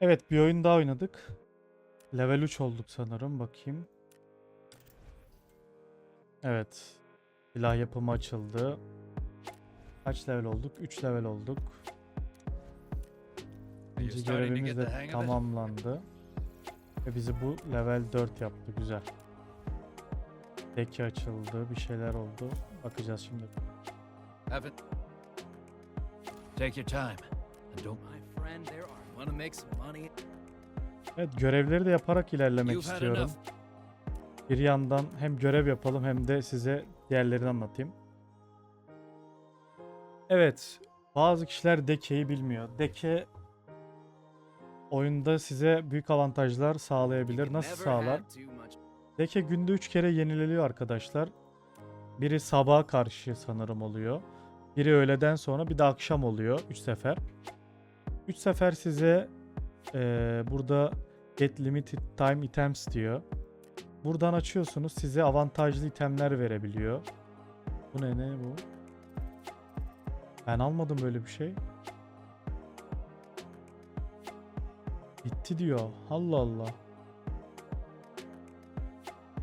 Evet bir oyun daha oynadık. Level 3 olduk sanırım. Bakayım. Evet. Silah yapımı açıldı. Kaç level olduk? 3 level olduk. İkinci görevimiz de tamamlandı. Ve bizi bu level 4 yaptı. Güzel. Deki açıldı. Bir şeyler oldu. Bakacağız şimdi. Have it. Take your time. And don't My Evet görevleri de yaparak ilerlemek istiyorum. Bir yandan hem görev yapalım hem de size diğerlerini anlatayım. Evet, bazı kişiler Deke'yi bilmiyor. Deke oyunda size büyük avantajlar sağlayabilir. Nasıl sağlar? Deke günde 3 kere yenileniyor arkadaşlar. Biri sabaha karşı sanırım oluyor. Biri öğleden sonra bir de akşam oluyor 3 sefer. 3 sefer size eee, burada get limited time items diyor. Buradan açıyorsunuz size avantajlı itemler verebiliyor. Bu ne ne bu? Ben almadım böyle bir şey. Bitti diyor. Allah Allah.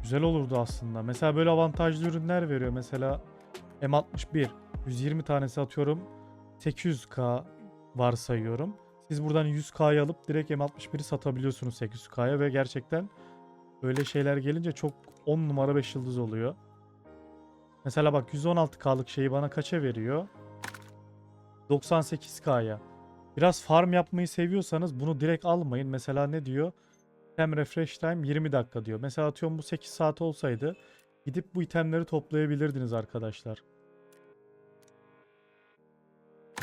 Güzel olurdu aslında. Mesela böyle avantajlı ürünler veriyor. Mesela M61 120 tanesi atıyorum 800k varsayıyorum. Siz buradan 100k'yı alıp direkt M61'i satabiliyorsunuz 800k'ya ve gerçekten böyle şeyler gelince çok 10 numara 5 yıldız oluyor. Mesela bak 116k'lık şeyi bana kaça veriyor? 98k'ya. Biraz farm yapmayı seviyorsanız bunu direkt almayın. Mesela ne diyor? Item refresh time 20 dakika diyor. Mesela atıyorum bu 8 saat olsaydı gidip bu itemleri toplayabilirdiniz arkadaşlar.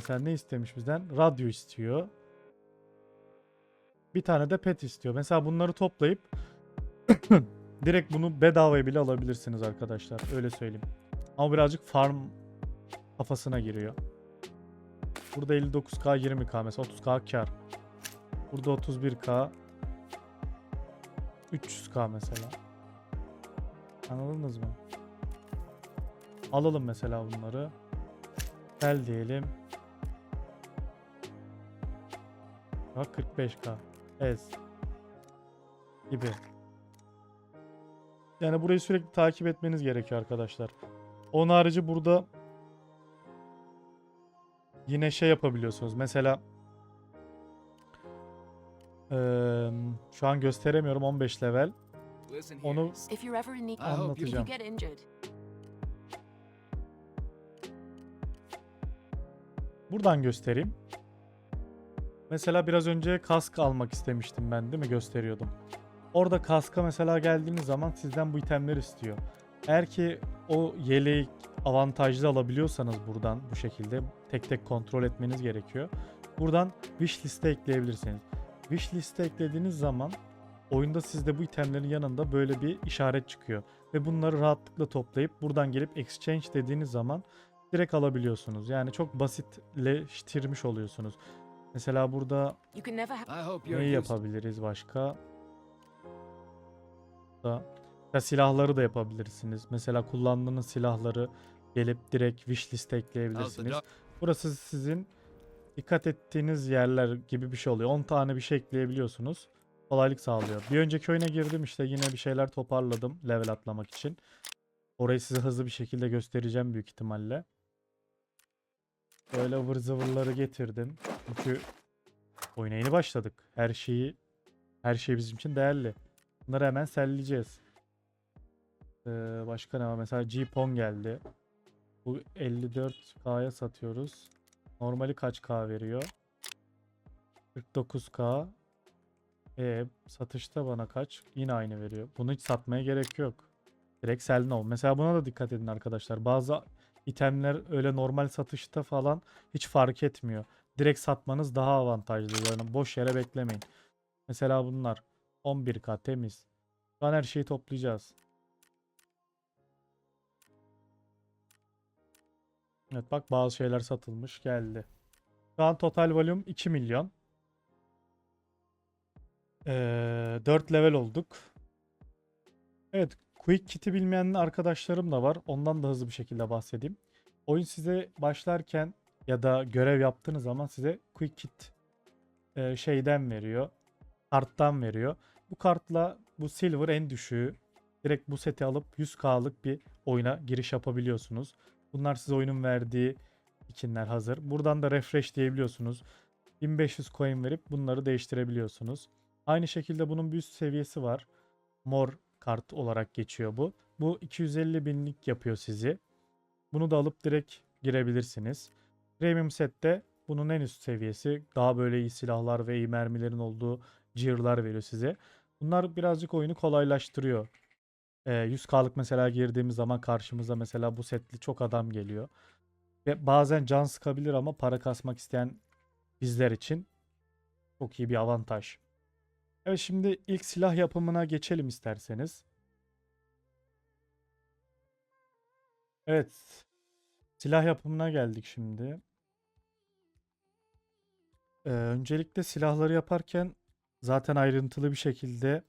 Mesela ne istemiş bizden? Radyo istiyor. Bir tane de pet istiyor. Mesela bunları toplayıp direkt bunu bedavaya bile alabilirsiniz arkadaşlar. Öyle söyleyeyim. Ama birazcık farm kafasına giriyor. Burada 59k 20k mesela 30k kar. Burada 31k 300k mesela. Anladınız mı? Alalım mesela bunları. Gel diyelim. 45k. Ez. Gibi. Yani burayı sürekli takip etmeniz gerekiyor arkadaşlar. Onun harici burada yine şey yapabiliyorsunuz. Mesela eee, şu an gösteremiyorum 15 level. Onu If you're ever Mesela biraz önce kask almak istemiştim ben değil mi? Gösteriyordum. Orada kaska mesela geldiğiniz zaman sizden bu itemleri istiyor. Eğer ki o yeleği avantajlı alabiliyorsanız buradan bu şekilde tek tek kontrol etmeniz gerekiyor. Buradan wish liste ekleyebilirsiniz. Wish liste eklediğiniz zaman oyunda sizde bu itemlerin yanında böyle bir işaret çıkıyor. Ve bunları rahatlıkla toplayıp buradan gelip exchange dediğiniz zaman direkt alabiliyorsunuz. Yani çok basitleştirmiş oluyorsunuz. Mesela burada neyi yapabiliriz başka? Da ya silahları da yapabilirsiniz. Mesela kullandığınız silahları gelip direkt wish liste How's the ekleyebilirsiniz. Burası sizin dikkat ettiğiniz yerler gibi bir şey oluyor. 10 tane bir şey ekleyebiliyorsunuz. Kolaylık sağlıyor. Bir önceki oyuna girdim işte yine bir şeyler toparladım level atlamak için. Orayı size hızlı bir şekilde göstereceğim büyük ihtimalle. Böyle ıvır zıvırları getirdim. Çünkü oyuna yeni başladık. Her şeyi her şey bizim için değerli. Bunları hemen selleyeceğiz. Ee, başka ne var? Mesela G-Pong geldi. Bu 54K'ya satıyoruz. Normali kaç K veriyor? 49K. E satışta bana kaç? Yine aynı veriyor. Bunu hiç satmaya gerek yok. Direkt sell now. Mesela buna da dikkat edin arkadaşlar. Bazı itemler öyle normal satışta falan hiç fark etmiyor. Direkt satmanız daha avantajlı. Yani boş yere beklemeyin. Mesela bunlar 11K temiz. Şu an her şeyi toplayacağız. Evet bak bazı şeyler satılmış geldi. Şu an total volüm 2 milyon. Ee, 4 level olduk. Evet Quick Kit'i bilmeyen arkadaşlarım da var. Ondan da hızlı bir şekilde bahsedeyim. Oyun size başlarken ya da görev yaptığınız zaman size Quick Kit e, şeyden veriyor. karttan veriyor. Bu kartla bu silver en düşüğü. Direkt bu seti alıp 100k'lık bir oyuna giriş yapabiliyorsunuz. Bunlar size oyunun verdiği skinler hazır. Buradan da refresh diyebiliyorsunuz. 1500 coin verip bunları değiştirebiliyorsunuz. Aynı şekilde bunun bir üst seviyesi var. Mor kart olarak geçiyor bu. Bu 250 binlik yapıyor sizi. Bunu da alıp direkt girebilirsiniz. Premium sette bunun en üst seviyesi. Daha böyle iyi silahlar ve iyi mermilerin olduğu gear'lar veriyor size. Bunlar birazcık oyunu kolaylaştırıyor. Ee, 100k'lık mesela girdiğimiz zaman karşımıza mesela bu setli çok adam geliyor. Ve bazen can sıkabilir ama para kasmak isteyen bizler için çok iyi bir avantaj. Evet şimdi ilk silah yapımına geçelim isterseniz. Evet. Silah yapımına geldik şimdi. Ee, öncelikle silahları yaparken zaten ayrıntılı bir şekilde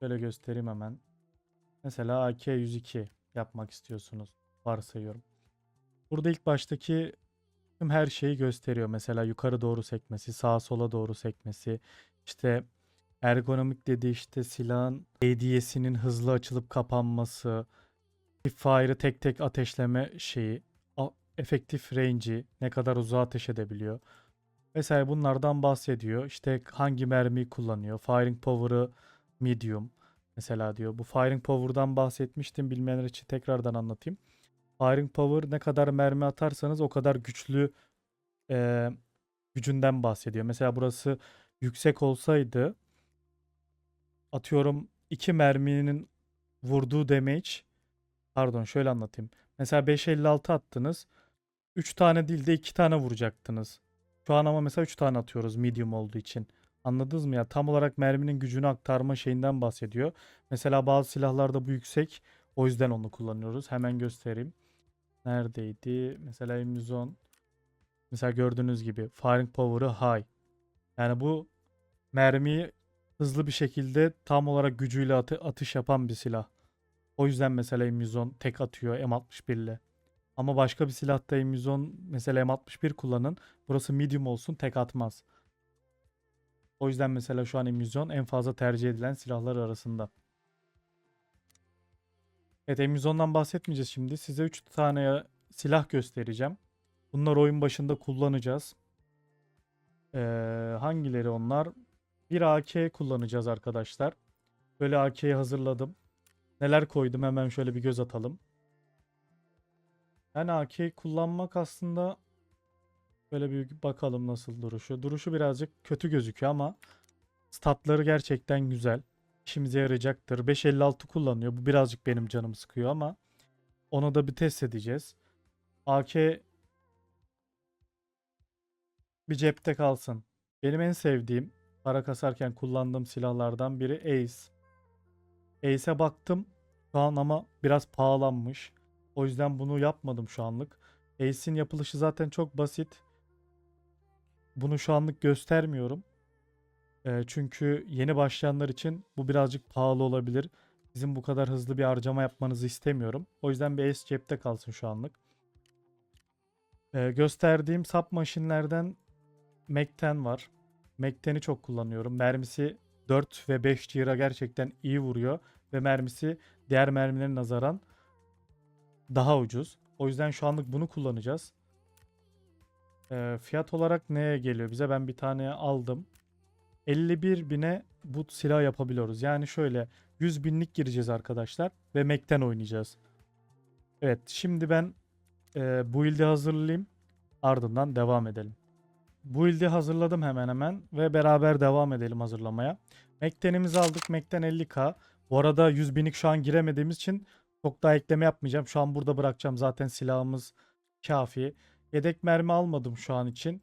şöyle göstereyim hemen. Mesela AK-102 yapmak istiyorsunuz. Varsayıyorum. Burada ilk baştaki tüm her şeyi gösteriyor. Mesela yukarı doğru sekmesi, sağa sola doğru sekmesi, işte ergonomik dediği işte silahın ADS'inin hızlı açılıp kapanması, fire'ı tek tek ateşleme şeyi, efektif range'i, ne kadar uzağa ateş edebiliyor. Vesaire bunlardan bahsediyor. İşte hangi mermiyi kullanıyor, firing power'ı medium mesela diyor. Bu firing power'dan bahsetmiştim. Bilmeyenler için tekrardan anlatayım. Firing power ne kadar mermi atarsanız o kadar güçlü e, gücünden bahsediyor. Mesela burası yüksek olsaydı atıyorum 2 merminin vurduğu damage pardon şöyle anlatayım. Mesela 5.56 attınız. 3 tane değil de 2 tane vuracaktınız. Şu an ama mesela 3 tane atıyoruz medium olduğu için. Anladınız mı ya? Tam olarak merminin gücünü aktarma şeyinden bahsediyor. Mesela bazı silahlarda bu yüksek. O yüzden onu kullanıyoruz. Hemen göstereyim. Neredeydi? Mesela M110. Mesela gördüğünüz gibi firing power'ı high. Yani bu mermiyi hızlı bir şekilde tam olarak gücüyle atı- atış yapan bir silah. O yüzden mesela M110 tek atıyor M61 ile. Ama başka bir silahta M110 mesela M61 kullanın. Burası medium olsun tek atmaz. O yüzden mesela şu an M110 en fazla tercih edilen silahlar arasında. Evet M110'dan bahsetmeyeceğiz şimdi. Size 3 tane silah göstereceğim. Bunları oyun başında kullanacağız. Ee, hangileri onlar? Bir AK kullanacağız arkadaşlar. Böyle AK'yi hazırladım. Neler koydum hemen şöyle bir göz atalım. Yani AK kullanmak aslında böyle bir bakalım nasıl duruşu. Duruşu birazcık kötü gözüküyor ama statları gerçekten güzel. İşimize yarayacaktır. 5.56 kullanıyor. Bu birazcık benim canımı sıkıyor ama onu da bir test edeceğiz. AK bir cepte kalsın. Benim en sevdiğim para kasarken kullandığım silahlardan biri Ace. Ace'e baktım şu an ama biraz pahalanmış. O yüzden bunu yapmadım şu anlık. Ace'in yapılışı zaten çok basit. Bunu şu anlık göstermiyorum. Ee, çünkü yeni başlayanlar için bu birazcık pahalı olabilir. Bizim bu kadar hızlı bir harcama yapmanızı istemiyorum. O yüzden bir Ace cepte kalsın şu anlık. Ee, gösterdiğim submachine'lerden Mac-10 var. Mac-10'i çok kullanıyorum. Mermisi 4 ve 5 G'ra gerçekten iyi vuruyor. Ve mermisi diğer mermilerin nazaran daha ucuz. O yüzden şu anlık bunu kullanacağız. Ee, fiyat olarak neye geliyor bize? Ben bir tane aldım. 51 bine bu silah yapabiliyoruz. Yani şöyle 100 binlik gireceğiz arkadaşlar. Ve Mac'ten oynayacağız. Evet şimdi ben e, build'i hazırlayayım. Ardından devam edelim. Build'i hazırladım hemen hemen ve beraber devam edelim hazırlamaya. Mac'ten'imizi aldık. Mac'ten 50k. Bu arada 100 binlik şu an giremediğimiz için çok daha ekleme yapmayacağım. Şu an burada bırakacağım. Zaten silahımız kafi. Yedek mermi almadım şu an için.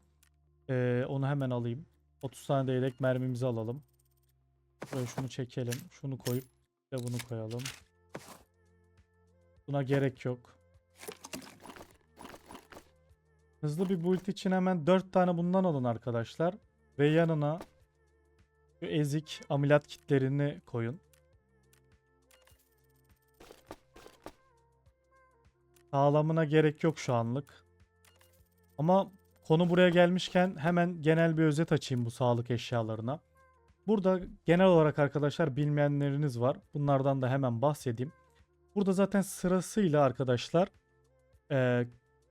Ee, onu hemen alayım. 30 tane de yedek mermimizi alalım. Böyle şunu çekelim. Şunu koyup ve bunu koyalım. Buna gerek yok. Hızlı bir build için hemen 4 tane bundan alın arkadaşlar. Ve yanına şu ezik ameliyat kitlerini koyun. Sağlamına gerek yok şu anlık. Ama konu buraya gelmişken hemen genel bir özet açayım bu sağlık eşyalarına. Bu Burada genel olarak arkadaşlar bilmeyenleriniz var. Bunlardan da hemen bahsedeyim. Burada zaten sırasıyla arkadaşlar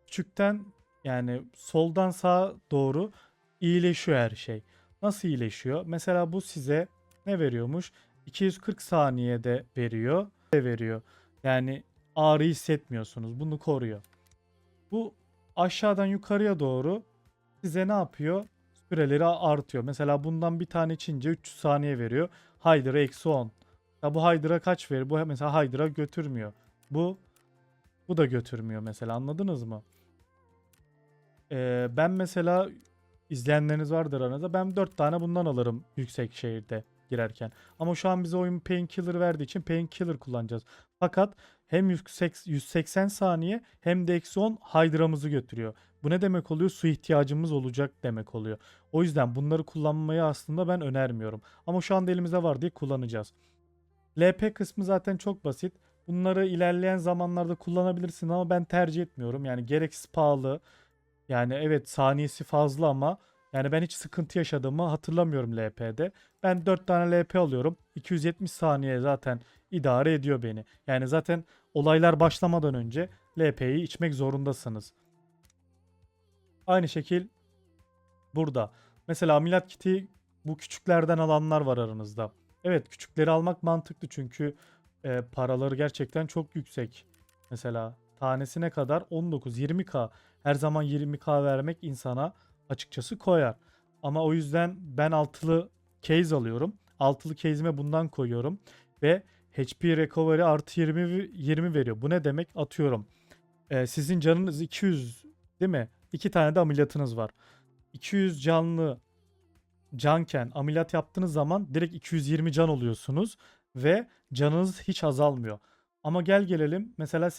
küçükten yani soldan sağa doğru iyileşiyor her şey. Nasıl iyileşiyor? Mesela bu size ne veriyormuş? 240 saniyede veriyor. Ne veriyor? Yani ağrı hissetmiyorsunuz. Bunu koruyor. Bu aşağıdan yukarıya doğru size ne yapıyor? Süreleri artıyor. Mesela bundan bir tane içince 300 saniye veriyor. Hydra eksi 10. Ya bu Hydra kaç verir? Bu mesela Hydra götürmüyor. Bu bu da götürmüyor mesela anladınız mı? Ee, ben mesela izleyenleriniz vardır aranızda. Ben 4 tane bundan alırım yüksek şehirde girerken. Ama şu an bize oyun painkiller verdiği için painkiller kullanacağız. Fakat hem yüksek 180 saniye hem de eksi 10 Hydra'mızı götürüyor. Bu ne demek oluyor? Su ihtiyacımız olacak demek oluyor. O yüzden bunları kullanmayı aslında ben önermiyorum. Ama şu anda elimizde var diye kullanacağız. LP kısmı zaten çok basit. Bunları ilerleyen zamanlarda kullanabilirsin ama ben tercih etmiyorum. Yani gereksiz pahalı. Yani evet saniyesi fazla ama yani ben hiç sıkıntı yaşadığımı hatırlamıyorum LP'de. Ben 4 tane LP alıyorum. 270 saniye zaten idare ediyor beni. Yani zaten olaylar başlamadan önce LP'yi içmek zorundasınız. Aynı şekil burada. Mesela ameliyat kiti bu küçüklerden alanlar var aranızda. Evet küçükleri almak mantıklı çünkü e, paraları gerçekten çok yüksek. Mesela tanesine kadar 19-20k. Her zaman 20k vermek insana açıkçası koyar. Ama o yüzden ben altılı case alıyorum. Altılı case'ime bundan koyuyorum. Ve HP recovery artı 20, vi- 20 veriyor. Bu ne demek? Atıyorum. e, sizin canınız 200 değil mi? İki tane de ameliyatınız var. 200 canlı canken ameliyat yaptığınız zaman direkt 220 can oluyorsunuz ve canınız hiç azalmıyor. Ama gel gelelim mesela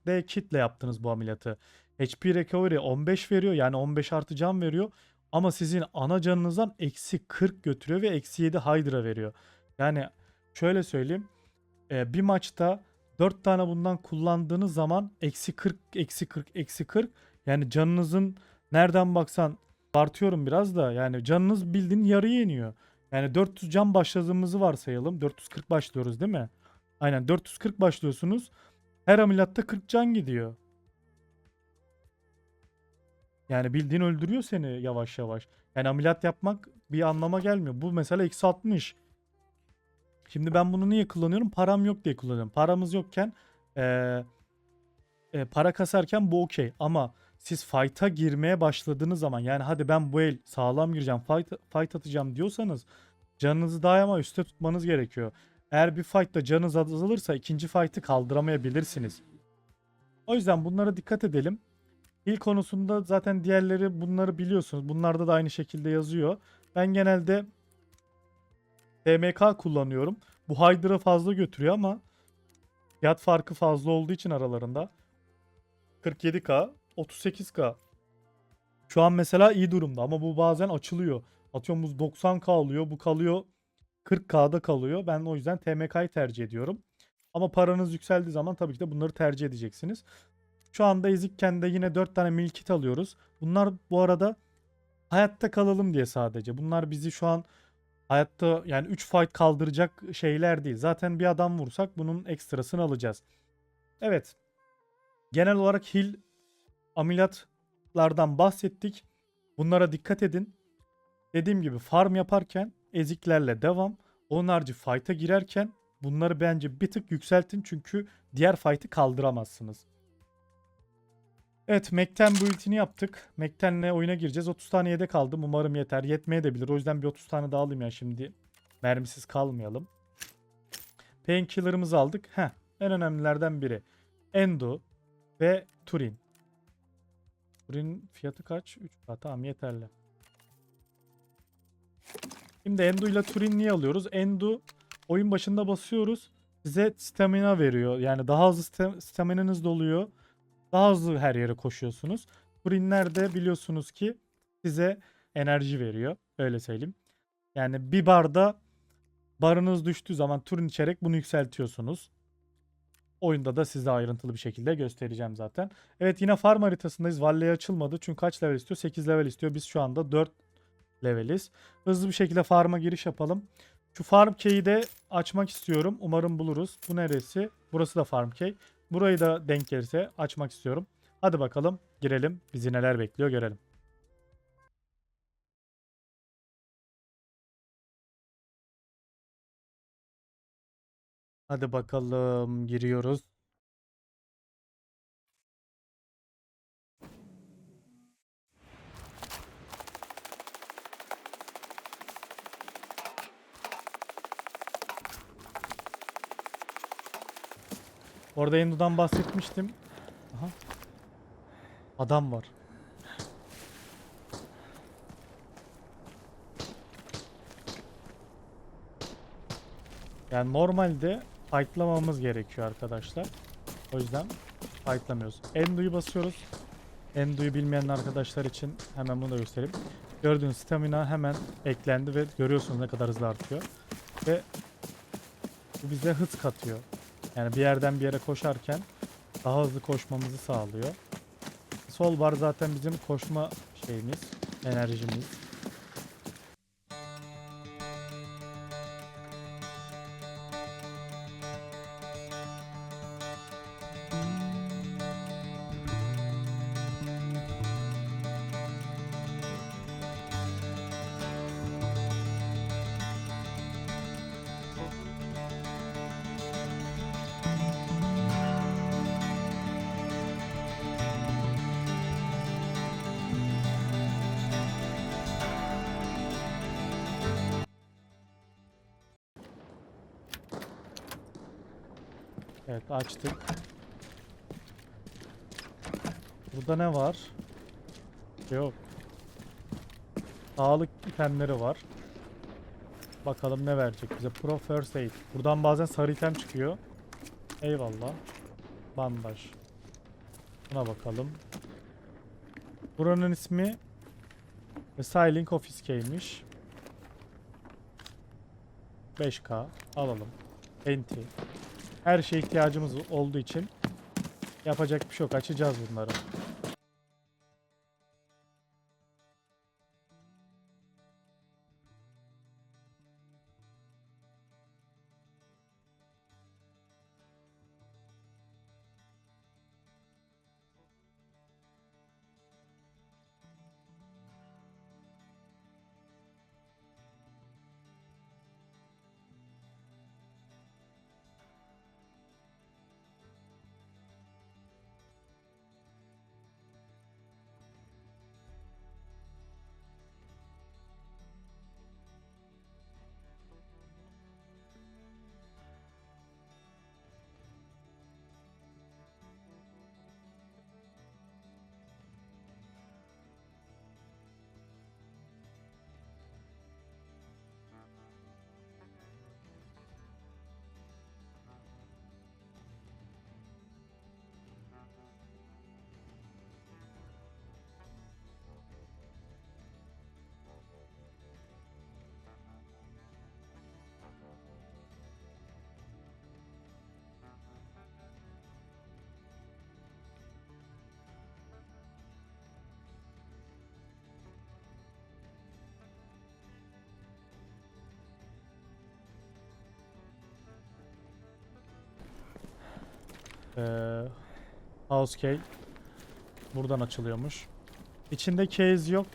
STD kitle yaptınız bu ameliyatı. HP recovery 15 veriyor yani 15 artı can veriyor. Ama sizin ana canınızdan eksi 40 götürüyor ve eksi 7 Hydra veriyor. Yani şöyle söyleyeyim. e, bir maçta 4 tane bundan kullandığınız zaman eksi 40, eksi 40, eksi 40. Yani canınızın nereden baksan artıyorum biraz da yani canınız bildiğin yarıya iniyor. Yani 400 can başladığımızı varsayalım. 440 başlıyoruz değil mi? Aynen 440 başlıyorsunuz. Her ameliyatta 40 can gidiyor. Yani bildiğin öldürüyor seni yavaş yavaş. Yani ameliyat yapmak bir anlama gelmiyor. Bu mesela eksi 60. Şimdi ben bunu niye kullanıyorum? Param yok diye kullanıyorum. Paramız yokken eee, e, para kasarken bu okey. Ama siz fight'a girmeye başladığınız zaman yani hadi ben bu el sağlam gireceğim fight, fight atacağım diyorsanız canınızı daima üstte tutmanız gerekiyor. Eğer bir fight'ta canınız azalırsa ikinci fight'ı kaldıramayabilirsiniz. O yüzden bunlara dikkat edelim. Heal konusunda zaten diğerleri bunları biliyorsunuz. Bunlarda da aynı şekilde yazıyor. Ben genelde TMK kullanıyorum. Bu Hydra fazla götürüyor ama fiyat farkı fazla olduğu için aralarında 47k 38k şu an mesela iyi durumda ama bu bazen açılıyor. Atıyorum bu 90k alıyor bu kalıyor 40k'da kalıyor. Ben o yüzden TMK'yı tercih ediyorum. Ama paranız yükseldiği zaman tabii ki de bunları tercih edeceksiniz. Şu anda ezikken de yine 4 tane mil kit alıyoruz. Bunlar bu arada hayatta kalalım diye sadece. Bunlar bizi şu an hayatta yani 3 fight kaldıracak şeyler değil. Zaten bir adam vursak bunun ekstrasını alacağız. Evet. Genel olarak heal ameliyatlardan bahsettik. Bunlara dikkat edin. Dediğim gibi farm yaparken eziklerle devam. Onun harici fight'a girerken bunları bence bir tık yükseltin çünkü diğer fight'ı kaldıramazsınız. Evet Mac'ten bu ultini yaptık. Mac'tenle oyuna gireceğiz. 30 tane yedek aldım. Umarım yeter. Yetmeye de bilir. O yüzden bir 30 tane daha alayım ya şimdi. Mermisiz kalmayalım. Painkiller'ımızı aldık. Heh, en önemlilerden biri. Endo ve Turin. Turin fiyatı kaç? 3 Tamam yeterli. Şimdi Endo ile Turin niye alıyoruz? Endo oyun başında basıyoruz. Size stamina veriyor. Yani daha hızlı sta- staminanız doluyor. Daha hızlı her yere koşuyorsunuz. Turinler de biliyorsunuz ki size enerji veriyor. Öyle söyleyeyim. Yani bir barda barınız düştüğü zaman Turin içerek bunu yükseltiyorsunuz. Oyunda da size ayrıntılı bir şekilde göstereceğim zaten. Evet yine farm haritasındayız. Valley açılmadı. Çünkü kaç level istiyor? 8 level istiyor. Biz şu anda 4 leveliz. Hızlı bir şekilde farm'a giriş yapalım. Şu farm key'i de açmak istiyorum. Umarım buluruz. Bu neresi? Burası da farm key. Burayı da denk gelirse açmak istiyorum. Hadi bakalım girelim. Bizi neler bekliyor görelim. Hadi bakalım giriyoruz. Orada Endu'dan bahsetmiştim. Aha. Adam var. Yani normalde fightlamamız gerekiyor arkadaşlar. O yüzden fightlamıyoruz. Endu'yu basıyoruz. Endu'yu bilmeyen arkadaşlar için hemen bunu da göstereyim. Gördüğünüz stamina hemen eklendi ve görüyorsunuz ne kadar hızlı artıyor. Ve bu bize hız katıyor. Yani bir yerden bir yere koşarken daha hızlı koşmamızı sağlıyor. Sol bar zaten bizim koşma şeyimiz, enerjimiz. Ne var? Yok. Sağlık itemleri var. Bakalım ne verecek bize. Pro First Aid. Buradan bazen sarı item çıkıyor. Eyvallah. Bandaj. Buna bakalım. Buranın ismi Styling Office Key'miş. 5K alalım. Enti. Her şeye ihtiyacımız olduğu için yapacak bir şey yok. Açacağız bunları. Ee, house key buradan açılıyormuş. İçinde case yok.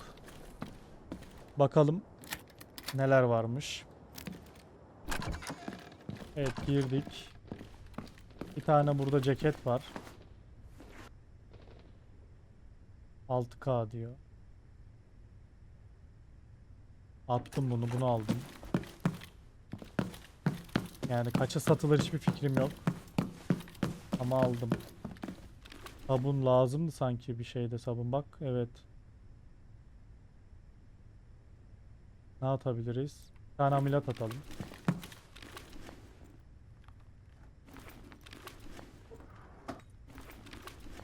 Bakalım neler varmış. Evet girdik. Bir tane burada ceket var. 6K diyor. Attım bunu, bunu aldım. Yani kaça satılır hiçbir fikrim yok. Ama aldım. Sabun lazımdı sanki bir şeyde sabun bak. Evet. Ne atabiliriz? Bir tane ameliyat atalım.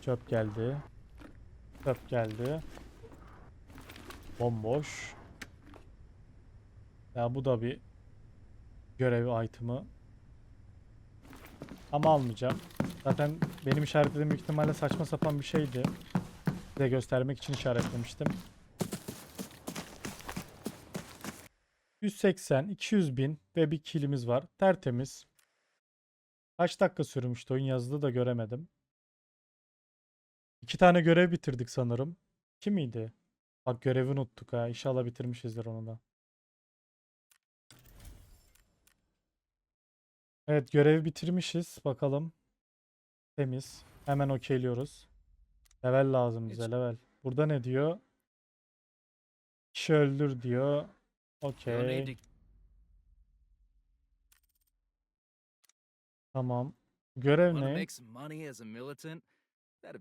Çöp geldi. Çöp geldi. Bomboş. Ya bu da bir görev item'ı. Ama almayacağım. Zaten benim işaretlediğim büyük ihtimalle saçma sapan bir şeydi. Size göstermek için işaretlemiştim. 180, 200 bin ve bir kilimiz var. Tertemiz. Kaç dakika sürmüştü oyun yazılı da göremedim. İki tane görev bitirdik sanırım. İki miydi? Bak görevi unuttuk ha. İnşallah bitirmişizdir onu da. Evet görevi bitirmişiz. Bakalım. Temiz. Hemen okeyliyoruz. Level lazım bize Geç. level. Burada ne diyor? Kişi öldür diyor. Okey. Tamam. Görev ne?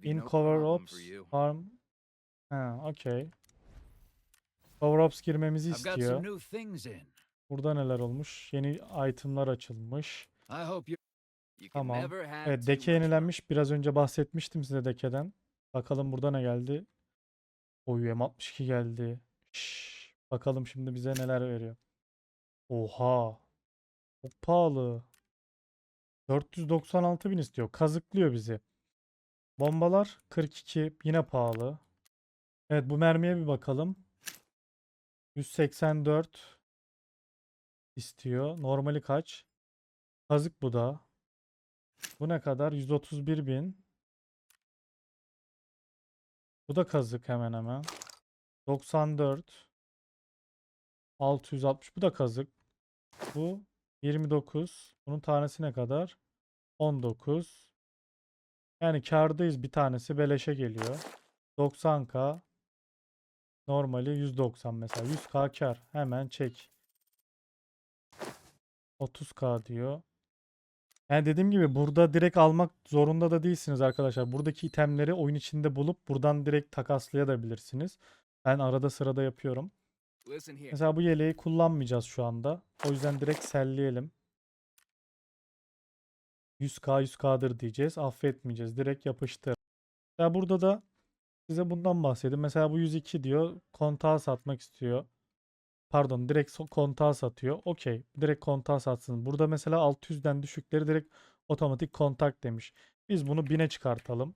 In cover ops, farm. Ha, okey. Cover ops girmemizi istiyor. Burada neler olmuş? Yeni itemlar açılmış. Tamam. Evet, deke yenilenmiş. Biraz önce bahsetmiştim size dekeden. Bakalım burada ne geldi? Oy M62 geldi. Şşş. Bakalım şimdi bize neler veriyor. Oha. Çok pahalı. 496 bin istiyor. Kazıklıyor bizi. Bombalar 42. Yine pahalı. Evet bu mermiye bir bakalım. 184 istiyor. Normali kaç? Kazık bu da. Bu ne kadar? 131 bin. Bu da kazık hemen hemen. 94. 660. Bu da kazık. Bu 29. Bunun tanesi ne kadar? 19. Yani kârdayız bir tanesi beleşe geliyor. 90k. Normali 190 mesela. 100k kar. Hemen çek. 30k diyor. Yani dediğim gibi burada direkt almak zorunda da değilsiniz arkadaşlar. Buradaki itemleri oyun içinde bulup buradan direkt takaslayabilirsiniz. Ben arada sırada yapıyorum. Mesela bu yeleği kullanmayacağız şu anda. O yüzden direkt selleyelim. 100k 100k'dır diyeceğiz. Affetmeyeceğiz. Direkt yapıştır. Ya burada da size bundan bahsedeyim. Mesela bu 102 diyor. Kontağa satmak istiyor. Pardon direkt kontağa satıyor. Okey. Direkt kontağa satsın. Burada mesela 600'den düşükleri direkt otomatik kontak demiş. Biz bunu 1000'e çıkartalım.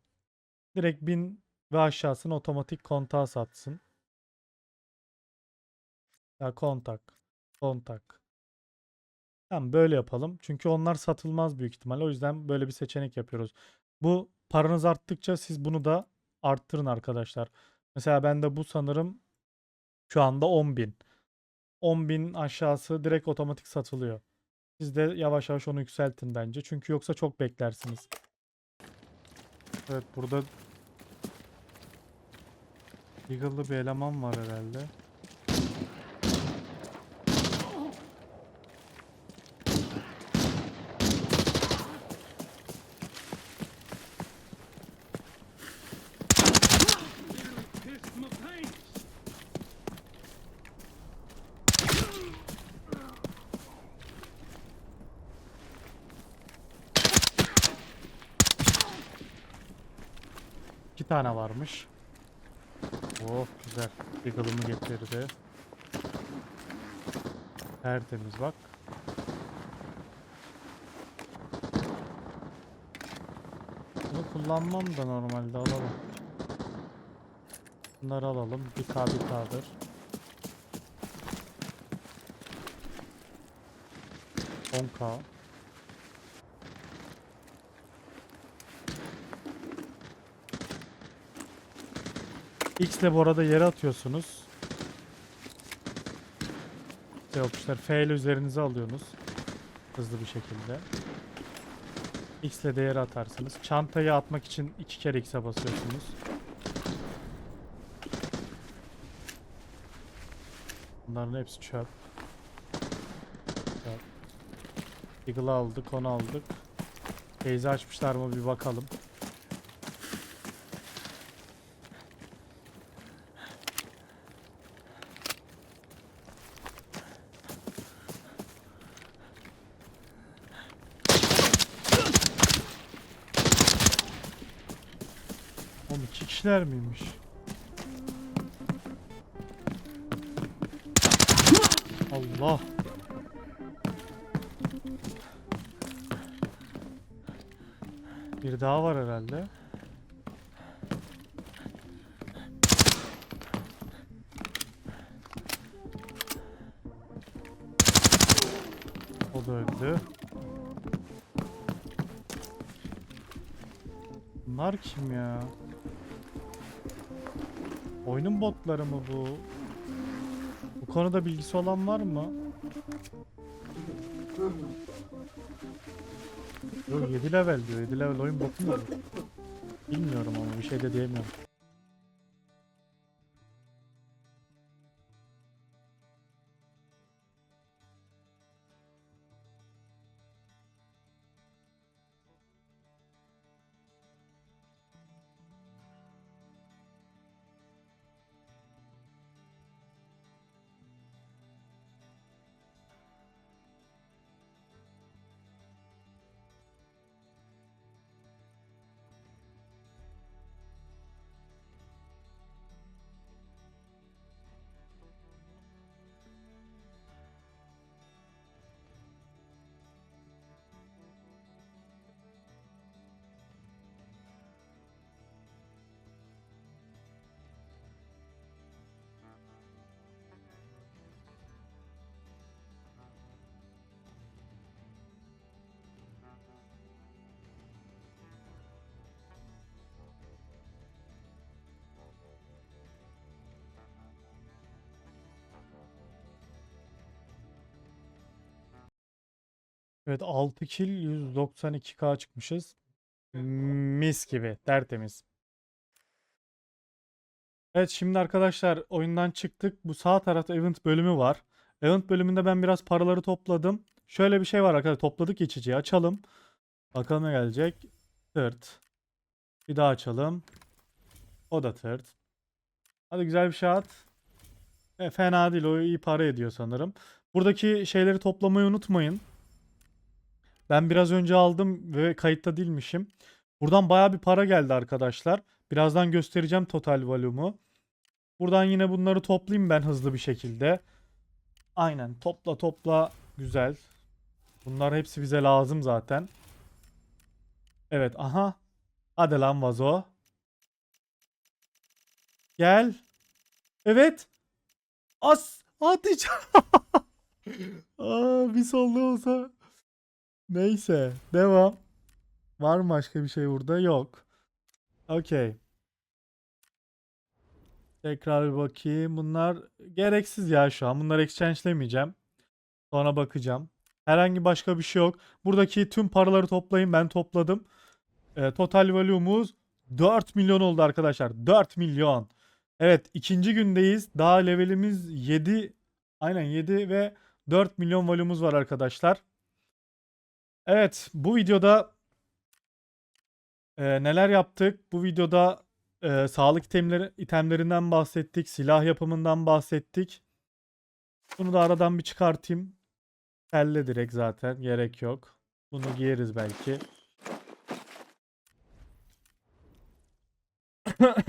Direkt 1000 ve aşağısını otomatik kontağa satsın. Ya kontak. Kontak. Tamam böyle yapalım. Çünkü onlar satılmaz büyük ihtimalle. O yüzden böyle bir seçenek yapıyoruz. Bu paranız arttıkça siz bunu da arttırın arkadaşlar. Mesela bende bu sanırım şu anda 10.000. 10.000 aşağısı direkt otomatik satılıyor. Siz de yavaş yavaş onu yükseltin bence. Çünkü yoksa çok beklersiniz. Evet burada Eagle'lı bir eleman var herhalde. İki tane varmış. Oh güzel. Eagle'ımı getirdi. Tertemiz bak. Bunu kullanmam da normalde alalım. Bunları alalım. Bir K bir K'dır. On K. X ile bu arada yere atıyorsunuz. Şey yapmışlar. F ile üzerinize alıyorsunuz. Hızlı bir şekilde. X ile de yere atarsınız. Çantayı atmak için iki kere X'e basıyorsunuz. Bunların hepsi çöp. Eagle'ı aldık, onu aldık. Base'i açmışlar mı bir bakalım. Kişiler miymiş? Allah. Bir daha var herhalde. O da öldü. Bunlar kim ya? Oyunun botları mı bu? Bu konuda bilgisi olan var mı? Yok 7 level diyor. 7 level oyun botu mu? Bilmiyorum ama bir şey de diyemiyorum. Evet 6 kill 192k çıkmışız. Mis gibi tertemiz. Evet şimdi arkadaşlar oyundan çıktık. Bu sağ tarafta event bölümü var. Event bölümünde ben biraz paraları topladım. Şöyle bir şey var arkadaşlar. Topladık geçiciyi açalım. Bakalım ne gelecek. Tırt. Bir daha açalım. O da tırt. Hadi güzel bir şey at. E, fena değil. O iyi para ediyor sanırım. Buradaki şeyleri toplamayı unutmayın. Ben biraz önce aldım ve kayıtta değilmişim. Buradan baya bir para geldi arkadaşlar. Birazdan göstereceğim total volume'u. Buradan yine bunları toplayayım ben hızlı bir şekilde. Aynen topla topla güzel. Bunlar hepsi bize lazım zaten. Evet aha. Hadi lan vazo. Gel. Evet. As. Hadi. Aa, bir solda olsa. Neyse. Devam. Var mı başka bir şey burada? Yok. Okey. Tekrar bir bakayım. Bunlar gereksiz ya şu an. Bunları exchange'lemeyeceğim. Sonra bakacağım. Herhangi başka bir şey yok. Buradaki tüm paraları toplayın. Ben topladım. Ee, total value'umuz 4 milyon oldu arkadaşlar. 4 milyon. Evet ikinci gündeyiz. Daha levelimiz 7. Aynen 7 ve 4 milyon value'umuz var arkadaşlar. Evet, bu videoda e, neler yaptık? Bu videoda e, sağlık itemleri, itemlerinden bahsettik, silah yapımından bahsettik. Bunu da aradan bir çıkartayım. Elle direkt zaten gerek yok. Bunu giyeriz belki.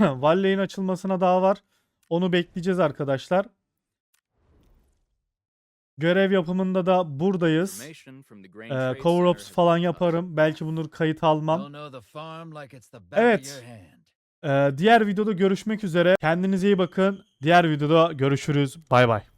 Valley'in açılmasına daha var. Onu bekleyeceğiz arkadaşlar. Görev yapımında da buradayız. Ee, cover has falan yaparım. Belki bunları kayıt almam. Evet. Ee, diğer videoda görüşmek üzere. Kendinize iyi bakın. Diğer videoda görüşürüz. Bay bay.